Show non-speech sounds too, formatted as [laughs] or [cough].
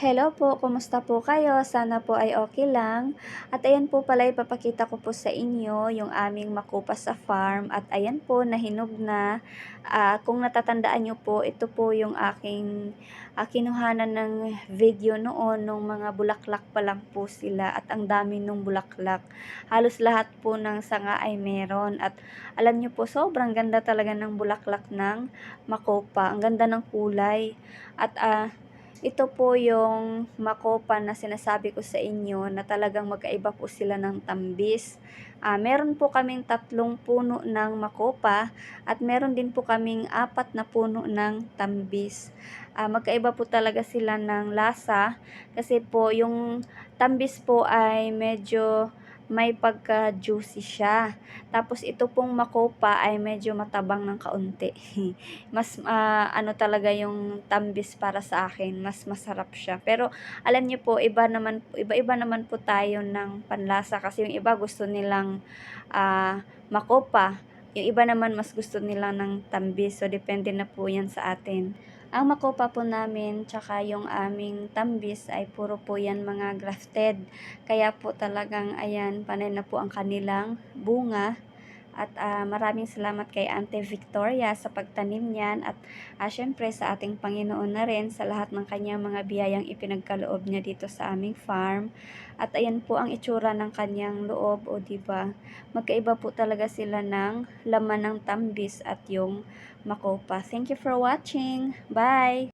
Hello po, kumusta po kayo? Sana po ay okay lang. At ayan po pala ipapakita ko po sa inyo yung aming makupa sa farm. At ayan po, nahinog na. Ah, kung natatandaan nyo po, ito po yung aking ah, kinuhanan ng video noon nung mga bulaklak pa lang po sila. At ang dami nung bulaklak. Halos lahat po ng sanga ay meron. At alam nyo po, sobrang ganda talaga ng bulaklak ng makopa. Ang ganda ng kulay. At ah, ito po yung makopa na sinasabi ko sa inyo na talagang magkaiba po sila ng tambis. Ah, meron po kaming tatlong puno ng makopa at meron din po kaming apat na puno ng tambis. Ah, magkaiba po talaga sila ng lasa kasi po yung tambis po ay medyo may pagka-juicy siya. Tapos ito pong makopa ay medyo matabang ng kaunti. [laughs] mas ah, ano talaga yung tambis para sa akin, mas masarap siya. Pero alam niyo po, iba naman iba-iba naman po tayo ng panlasa kasi yung iba gusto nilang ah, makopa. Yung iba naman mas gusto nila ng tambis. So depende na po 'yan sa atin. Ang makopa po namin tsaka yung aming tambis ay puro po yan mga grafted. Kaya po talagang ayan, panay na po ang kanilang bunga. At ah, maraming salamat kay Ante Victoria sa pagtanim niyan at ah, syempre sa ating Panginoon na rin sa lahat ng kanyang mga biyayang ipinagkaloob niya dito sa aming farm. At ayan po ang itsura ng kanyang loob o di ba? Magkaiba po talaga sila ng laman ng tambis at yung makopa. Thank you for watching. Bye!